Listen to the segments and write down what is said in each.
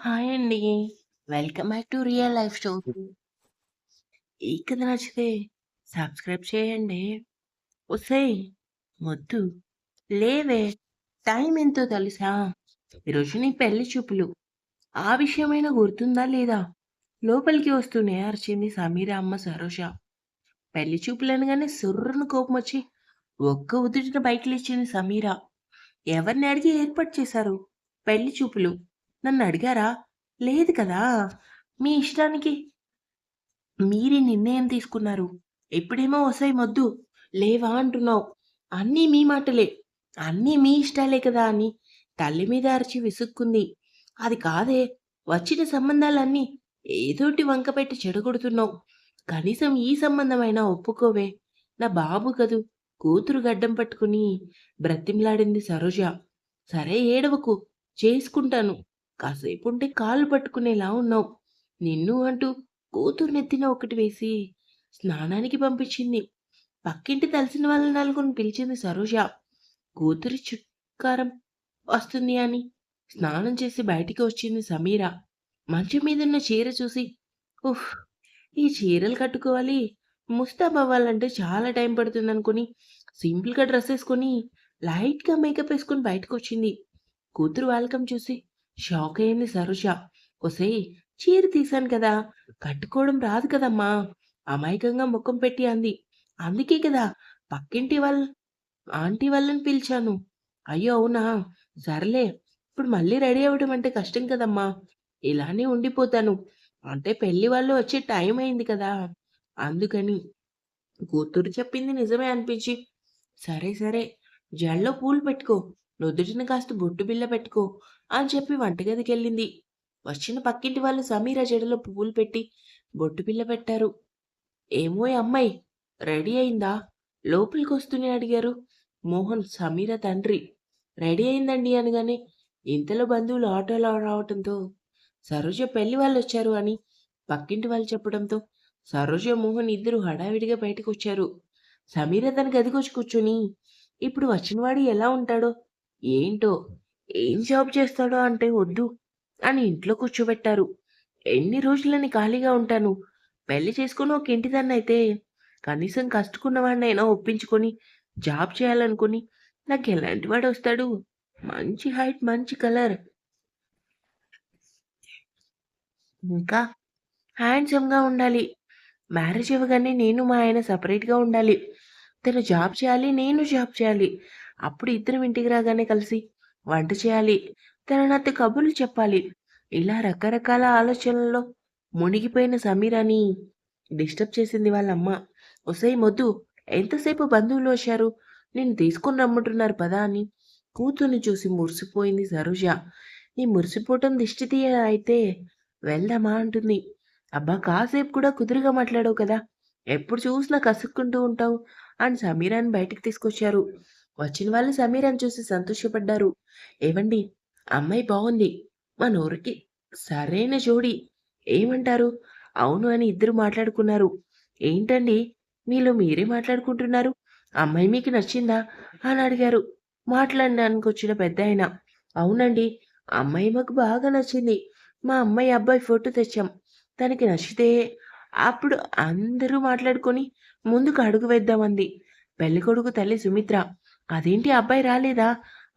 Hi అండి. Welcome back to real life story. ఈ కథ నచ్చితే సబ్స్క్రైబ్ చేయండి. ఒసేయ్! మొద్దు లేవే! టైం ఎంతో తెలుసా? ఈరోజు నీ పెళ్ళి చూపులు. ఆ విషయమైనా గుర్తుందా లేదా? లోపలికి వస్తూనే అరిచింది సమీర అమ్మ సరోజ. పెళ్ళి చూపులనగానే సుర్రున కోపమొచ్చి ఒక్క ఉదుటిన బైక్ లేచింది సమీర. ఎవరిని అడిగి ఏర్పాటు చేశారు పెళ్ళి చూపులు? నన్ను అడిగారా? లేదు కదా! మీ ఇష్టానికి మీరే నిర్ణయం తీసుకున్నారు. ఎప్పుడేమో వసాయి మొద్దు లేవా అంటున్నావు. అన్నీ మీ మాటలే. అన్నీ మీ ఇష్టాలే కదా అని తల్లి మీద అరిచి విసుక్కుంది. అది కాదే వచ్చిన సంబంధాలన్నీ ఏదోటి వంక పెట్టి చెడగొడుతున్నావు. కనీసం ఈ సంబంధమైనా ఒప్పుకోవే. నా బాబు కదూ కూతురు గడ్డం పట్టుకుని బ్రతిమలాడింది సరోజ. సరే ఏడవకు. చేసుకుంటాను. కాసేపు ఉంటే కాళ్ళు పట్టుకునేలా ఉన్నావు. నిన్ను అంటూ కూతురు నెత్తిన ఒకటి వేసి స్నానానికి పంపించింది. పక్కింటి తెలిసిన వాళ్ళ నలుగురిని పిలిచింది సరోజ. కూతురి చుట్కారం వస్తుంది అని స్నానం చేసి బయటికి వచ్చింది సమీర. మంచం మీదున్న చీర చూసి ఉఫ్! ఈ చీరలు కట్టుకోవాలి, ముస్తాబవ్వాలంటే చాలా టైం పడుతుందనుకుని సింపుల్‌గా డ్రెస్ వేసుకొని లైట్‌గా మేకప్ వేసుకొని బయటకు వచ్చింది కూతురు వాలకం చూసి షాక్ అయింది సరుష ఒసేయ్! చీర తీశాను కదా! కట్టుకోవడం రాదు కదమ్మా! అమాయకంగా ముఖం పెట్టి అంది. అందుకే కదా పక్కింటి వాళ్ళ ఆంటీ వాళ్ళని పిలిచాను. అయ్యో! అవునా! సర్లే ఇప్పుడు మళ్ళీ రెడీ అవ్వడం అంటే కష్టం కదమ్మా! ఇలానే ఉండిపోతాను. అంటే పెళ్ళి వాళ్ళు వచ్చే టైం అయింది కదా! అందుకని. కూతురు చెప్పింది నిజమే అనిపించి సరే సరే జల్లో పూలు పెట్టుకో. నుదుటిని కాస్త బొట్టు బిల్ల పెట్టుకో అని చెప్పి వంటగదికెళ్ళింది. వచ్చిన పక్కింటి వాళ్ళు సమీర జడలో పువ్వులు పెట్టి బొట్టు బిల్ల పెట్టారు. ఏమోయ్ అమ్మాయి రెడీ అయిందా? లోపలికి వస్తూనే అడిగారు మోహన్ సమీర తండ్రి. రెడీ అయిందండి అనగానే ఇంతలో బంధువులు ఆటోలో రావటంతో సరోజ పెళ్ళి వాళ్ళొచ్చారు అని పక్కింటి వాళ్ళు చెప్పడంతో సరోజ, మోహన్ ఇద్దరూ హడావిడిగా బయటకు వచ్చారు సమీర తన గదికొచ్చి కూర్చుని ఇప్పుడు వచ్చినవాడు ఎలా ఉంటాడో, ఏంటో, ఏం జాబ్ చేస్తాడో అంటే వద్దు అని ఇంట్లో కూర్చోబెట్టారు. ఎన్ని రోజులని ఖాళీగా ఉంటాను. పెళ్ళి చేసుకుని ఒక ఇంటిదాన్నయితే కనీసం కష్టకున్నవాడినైనా ఒప్పించుకొని జాబ్ చేయాలనుకుని నాకు ఎలాంటి వాడు వస్తాడు మంచి హైట్, మంచి కలర్. ఇంకా హ్యాండ్సమ్‌గా ఉండాలి. మ్యారేజ్ ఇవ్వగానే నేను మా ఆయన సపరేట్గా ఉండాలి. తను జాబ్ చేయాలి. నేను జాబ్ చేయాలి. అప్పుడు ఇద్దరం ఇంటికి రాగానే కలిసి వంట చేయాలి. తను నాతో కబుర్లు చెప్పాలి. ఇలా రకరకాల ఆలోచనల్లో మునిగిపోయిన సమీరాని డిస్టర్బ్ చేసింది వాళ్ళమ్మ. ఒసై మొద్దు ఎంతసేపు బంధువులు వచ్చారు. నేను తీసుకొని రమ్మంటున్నారు పదా అని కూతుర్ని చూసి మురిసిపోయింది సరోజ. నీ మురిసిపోవటం దిష్టి తీయ అయితే వెళ్దామా అంటుంది. అబ్బా! కాసేపు కూడా కుదురుగా మాట్లాడవు కదా! ఎప్పుడు చూసినా కసుక్కుంటూ ఉంటావు అని సమీరాని బయటికి తీసుకొచ్చారు. వచ్చిన వాళ్ళు సమీరం చూసి సంతోషపడ్డారు. ఏవండీ! అమ్మాయి బాగుంది మన ఊరికి సరైన జోడి ఏమంటారు? అవును అని ఇద్దరు మాట్లాడుకున్నారు. ఏంటండి మీలో మీరే మాట్లాడుకుంటున్నారు? అమ్మాయి మీకు నచ్చిందా? అని అడిగారు మాట్లాడడానికొచ్చిన పెద్దాయన. అవునండి. అమ్మాయి మాకు బాగా నచ్చింది. మా అమ్మాయి, అబ్బాయి ఫోటో తెచ్చాం. తనకి నచ్చితే అప్పుడు అందరూ మాట్లాడుకొని ముందుకు అడుగు వేద్దామంది. పెళ్ళికొడుకు తల్లి సుమిత్ర. అదేంటి అబ్బాయి రాలేదా?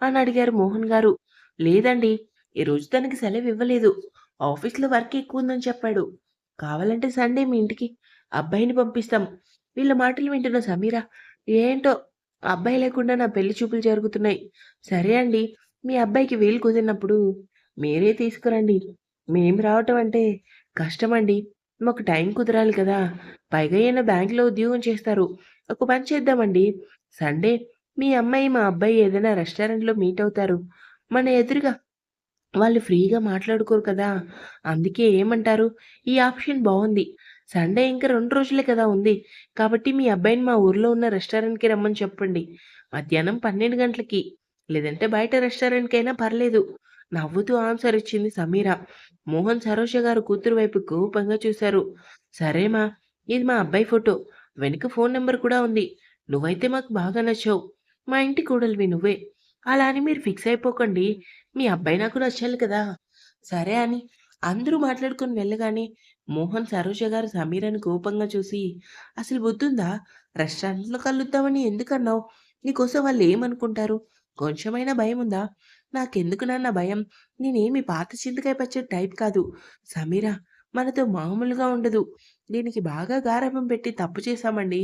అని అడిగారు మోహన్ గారు. లేదండి. ఈరోజు తనకి సెలవివ్వలేదు. ఆఫీస్‌లో వర్క్ ఎక్కువ ఉందని చెప్పాడు. కావాలంటే సండే మీ ఇంటికి అబ్బాయిని పంపిస్తాం. వీళ్ళ మాటలు వింటున్న సమీర ఏంటో అబ్బాయి లేకుండా నా పెళ్ళి చూపులు జరుగుతున్నాయి. సరే అండి. మీ అబ్బాయికి వీలు కుదిరినప్పుడు మీరే తీసుకురండి. మేము రావటం అంటే కష్టమండి. మాకు టైం కుదరాలి కదా! పైగా ఈయన బ్యాంకులో ఉద్యోగం చేస్తారు. ఒక పని చేద్దామండి. సండే మీ అమ్మాయి, మా అబ్బాయి ఏదైనా రెస్టారెంట్‌లో మీట్ అవుతారు. మన ఎదురుగా. వాళ్ళు ఫ్రీగా మాట్లాడుకోరు కదా! అందుకే ఏమంటారు? ఈ ఆప్షన్ బాగుంది సండే ఇంకా రెండు రోజులే కదా ఉంది. కాబట్టి మీ అబ్బాయిని మా ఊర్లో ఉన్న రెస్టారెంట్‌కి రమ్మని చెప్పండి. మధ్యాహ్నం 12 గంటలకి. లేదంటే బయట రెస్టారెంట్‌కైనా పర్లేదు. నవ్వుతూ ఆన్సర్ ఇచ్చింది సమీర. మోహన్ సరోజ గారు కూతురు వైపు కోపంగా చూశారు. సరేమా! ఇది మా అబ్బాయి ఫోటో. వెనుక ఫోన్ నెంబర్ కూడా ఉంది. నువ్వైతే మాకు బాగా నచ్చావు. మా ఇంటి కోడలివి నువ్వే. అలా అని మీరు ఫిక్స్ అయిపోకండి. మీ అబ్బాయి నాకు నచ్చాలి కదా! సరే అని అందరూ మాట్లాడుకొని వెళ్ళగానే మోహన్ సరోజ గారు సమీరాని కోపంగా చూసి అసలు బుద్ధుందా? రెస్టారెంట్లో కలుద్దామని ఎందుకన్నావు? నీకోసం వాళ్ళు ఏమనుకుంటారు? కొంచెమైనా భయం ఉందా? నాకెందుకు నాన్న భయం? నేనేమి పాత చింతకాయ పచ్చడి టైప్ కాదు. సమీరా మనతో మామూలుగా ఉండదు. దీనికి బాగా గారాభం పెట్టి తప్పు చేశామండి.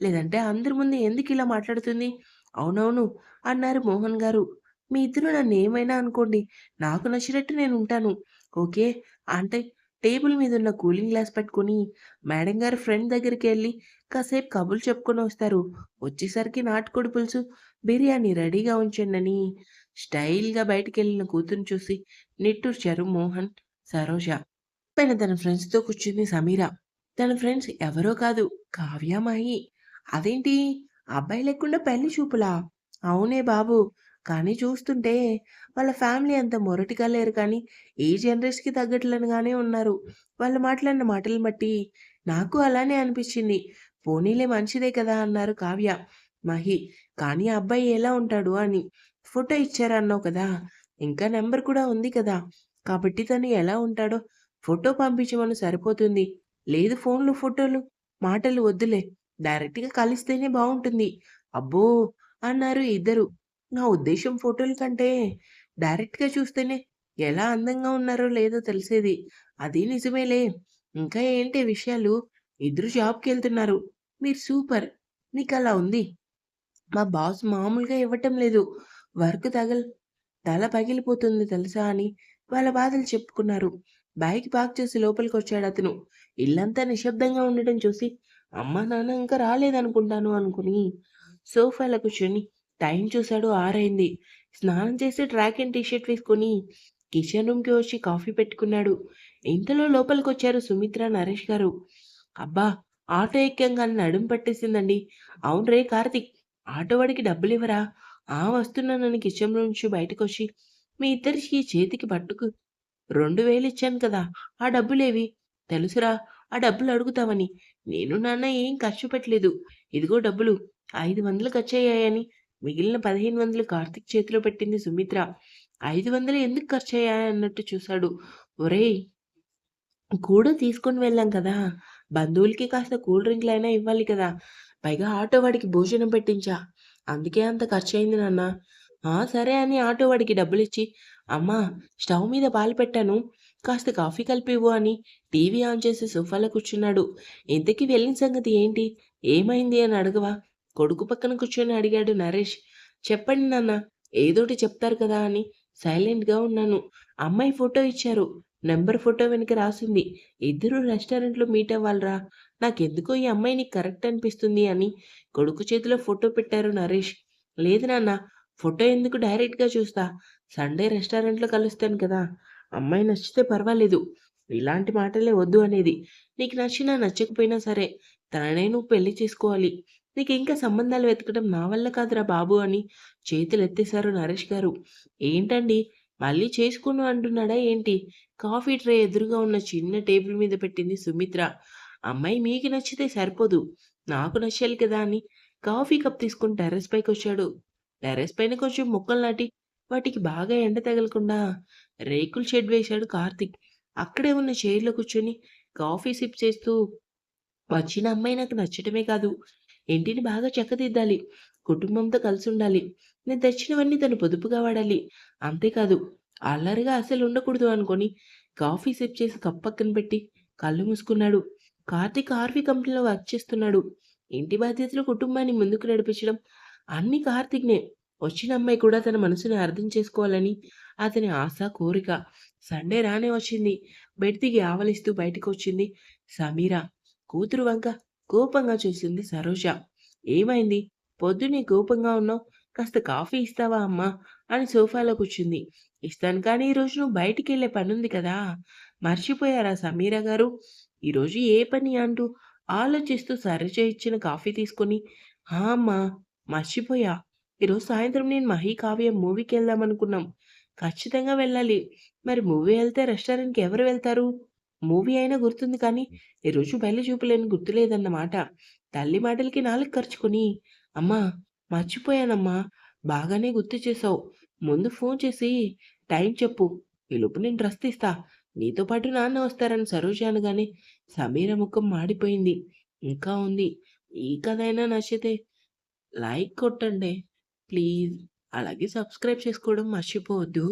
లేదంటే అందరి ముందు ఎందుకు ఇలా మాట్లాడుతుంది? అవునవును. అన్నారు మోహన్ గారు. మీ ఇద్దరు నన్ను ఏమైనా అనుకోండి నాకు నచ్చినట్టు నేను ఉంటాను ఓకే. అంటే టేబుల్ మీద ఉన్న కూలింగ్ గ్లాస్ పెట్టుకుని మేడం గారి ఫ్రెండ్ దగ్గరికి వెళ్ళి కాసేపు కబుర్లు చెప్పుకొని వస్తారు. వచ్చేసరికి నాటుకోడి పులుసు బిర్యానీ రెడీగా ఉంచండి స్టైల్గా బయటికి వెళ్ళిన కూతురు చూసి నిట్టూర్చారు మోహన్ సరోజ. పైన తన ఫ్రెండ్స్తో కూర్చుంది సమీర. తన ఫ్రెండ్స్ ఎవరో కాదు కావ్యామాయి అదేంటి? అబ్బాయి లేకుండా పెళ్ళి చూపులా? అవునే బాబు. కానీ చూస్తుంటే వాళ్ళ ఫ్యామిలీ అంత మొరటిగా లేరు కానీ ఏ జనరేషన్కి తగ్గట్లనుగానే ఉన్నారు. వాళ్ళు మాట్లాడిన మాటలు బట్టి నాకు అలానే అనిపించింది. పోనీలే మంచిదే కదా అన్నారు కావ్య. మహి కానీ ఆ అబ్బాయి ఎలా ఉంటాడు అని ఫోటో ఇచ్చారన్నావు కదా. ఇంకా నెంబర్ కూడా ఉంది కదా. కాబట్టి తను ఎలా ఉంటాడో ఫోటో పంపించమని సరిపోతుంది. లేదు ఫోన్లు ఫోటోలు మాటలు వద్దులే. డైరెక్ట్గా కలిస్తేనే బాగుంటుంది అబ్బో! అన్నారు ఇద్దరు. నా ఉద్దేశం ఫోటోల కంటే డైరెక్ట్గా చూస్తేనే ఎలా అందంగా ఉన్నారో లేదో తెలిసేది. అది నిజమేలే. ఇంకా ఏంటి విషయాలు? ఇద్దరు జాబ్కి వెళ్తున్నారు మీరు సూపర్. నీకు అలా ఉంది. మా బాస్ మామూలుగా ఇవ్వటం లేదు. వర్క్ తగల్ తల పగిలిపోతుంది తెలుసా అని వాళ్ళ బాధలు చెప్పుకున్నారు. బైక్ పార్క్ చేసి లోపలికి వచ్చాడు అతను. ఇల్లంతా నిశ్శబ్దంగా ఉండటం చూసి అమ్మ నాన్న ఇంకా రాలేదనుకుంటాను అనుకుని సోఫాలో కూర్చొని టైం చూశాడు ఆరైంది. స్నానం చేసి ట్రాక్ అండ్ టీషర్ట్ వేసుకొని కిచెన్ రూమ్కి వచ్చి కాఫీ పెట్టుకున్నాడు. ఇంతలో లోపలికి వచ్చారు సుమిత్ర నరేష్ గారు. అబ్బా ఆటో ఎక్కంగానే నడుము పట్టేసిందండి. అవును రే కార్తిక్ ఆటో వాడికి డబ్బులు ఇవ్వరా? ఆ వస్తున్నానని కిచెన్ రూమ్ నుంచి బయటకు వచ్చి మీ ఇద్దరికి చేతికి పట్టుకు రెండు వేలు ఇచ్చాను కదా ఆ డబ్బులేవి? తెలుసురా ఆ డబ్బులు అడుగుతావని నేను నాన్న ఏం ఖర్చు పెట్టలేదు ఇదిగో డబ్బులు. ఐదు వందలు ఖర్చయ్యాయని. మిగిలిన పదిహేను వందలు కార్తిక్ చేతిలో పెట్టింది సుమిత్ర. ఐదు వందలు ఎందుకు ఖర్చయ్యాయన్నట్టు చూశాడు. ఒరేయ్ కూడా తీసుకొని వెళ్ళాం కదా. బంధువులకి కాస్త కూల్ డ్రింక్లు అయినా ఇవ్వాలి కదా. పైగా ఆటో వాడికి భోజనం పెట్టించా. అందుకే అంత ఖర్చు అయింది నాన్న సరే అని ఆటో వాడికి డబ్బులు ఇచ్చి అమ్మా స్టవ్ మీద పాలు పెట్టాను. కాస్త కాఫీ కలిపివ్వు అని టీవీ ఆన్ చేసి సోఫాలో కూర్చున్నాడు. ఇంతకీ వెళ్ళిన సంగతి ఏంటి? ఏమైంది అని అడగవా? కొడుకు పక్కన కూర్చొని అడిగాడు నరేష్. చెప్పండి నాన్న ఏదోటి చెప్తారు కదా అని సైలెంట్గా ఉన్నాను. అమ్మాయి ఫోటో ఇచ్చారు. నెంబర్ ఫోటో వెనుక రాసింది. ఇద్దరు రెస్టారెంట్లో మీట్ అవ్వాలరా. నాకెందుకో ఈ అమ్మాయిని కరెక్ట్ అనిపిస్తుంది అని కొడుకు చేతిలో ఫోటో పెట్టారు నరేష్. లేదు నాన్న ఫోటో ఎందుకు డైరెక్ట్గా చూస్తా? సండే రెస్టారెంట్లో కలుస్తాను కదా. అమ్మాయి నచ్చితే పర్వాలేదు. ఇలాంటి మాటలే వద్దు అనేది. నీకు నచ్చినా నచ్చకపోయినా సరే తననే నువ్వు పెళ్ళి చేసుకోవాలి. నీకు ఇంకా సంబంధాలు వెతకడం నా వల్ల కాదురా బాబు అని చేతులు ఎత్తేశారు నరేష్ గారు. ఏంటండి? మళ్ళీ చేసుకును అంటున్నాడా ఏంటి? కాఫీ ట్రే ఎదురుగా ఉన్న చిన్న టేబుల్ మీద పెట్టింది సుమిత్ర. అమ్మాయి మీకు నచ్చితే సరిపోదు. నాకు నచ్చాలి కదా అని కాఫీ కప్ తీసుకుని టెర్రస్ పైకి వచ్చాడు టెర్రస్ పైన కొంచెం మొక్కలు నాటి వాటికి బాగా ఎండ తగలకుండా రేకుల షెడ్ వేశాడు కార్తిక్. అక్కడే ఉన్న చైర్లో కూర్చొని కాఫీ సిప్ చేస్తూ వచ్చిన అమ్మాయి నాకు నచ్చటమే కాదు. ఇంటిని బాగా చక్కదిద్దాలి. కుటుంబంతో కలిసి ఉండాలి. నేను తెచ్చినవన్నీ తను పొదుపుగా వాడాలి. అంతేకాదు అల్లరిగా అసలు ఉండకూడదు అనుకొని కాఫీ సిప్ చేసి కప్ పక్కన పెట్టి కళ్ళు మూసుకున్నాడు. కార్తీక్ ఆర్వీ కంపెనీలో వర్క్ చేస్తున్నాడు. ఇంటి బాధ్యతలు కుటుంబాన్ని ముందుకు నడిపించడం అన్ని కార్తీక్నే. వచ్చిన అమ్మాయి కూడా తన మనసుని అర్థం చేసుకోవాలని అతని ఆశ కోరిక సండే రానే వచ్చింది. బెడ్ దిగి ఆవలిస్తూ బయటకు వచ్చింది సమీరా. కూతురు వంక కోపంగా చూసింది సరోజ. ఏమైంది? పొద్దున్నే కోపంగా ఉన్నావు. కాస్త కాఫీ ఇస్తావా అమ్మా? అని సోఫాలో కూర్చుంది. ఇస్తాను కానీ ఈరోజు నువ్వు బయటికి వెళ్ళే పని ఉంది కదా? మర్చిపోయారా సమీరా గారు? ఈరోజు ఏ పని అంటూ ఆలోచిస్తూ సరోజ ఇచ్చిన కాఫీ తీసుకొని అమ్మా మర్చిపోయా. ఈరోజు సాయంత్రం నేను మహీ కావ్య మూవీకి వెళ్దాం అనుకున్నాం. ఖచ్చితంగా వెళ్ళాలి. మరి మూవీ వెళ్తే రెస్టారెంట్కి ఎవరు వెళ్తారు? మూవీ అయినా గుర్తుంది కానీ ఈరోజు బయలు చూపులేని గుర్తులేదన్నమాట తల్లి మాటలకి నాలుగు ఖర్చుకొని అమ్మా మర్చిపోయానమ్మా బాగానే గుర్తు చేసావు ముందు ఫోన్ చేసి టైం చెప్పు. ఈలోపు నేను డ్రెస్ తీస్తా. నీతో పాటు నాన్న వస్తారని సరోజ అనగానే సమీర ముఖం మాడిపోయింది. ఇంకా ఉంది. ఈ కథ అయినా నచ్చితే లైక్ కొట్టండి. ప్లీజ్. అలాగే సబ్స్క్రైబ్ చేసుకోవడం మర్చిపోవద్దు.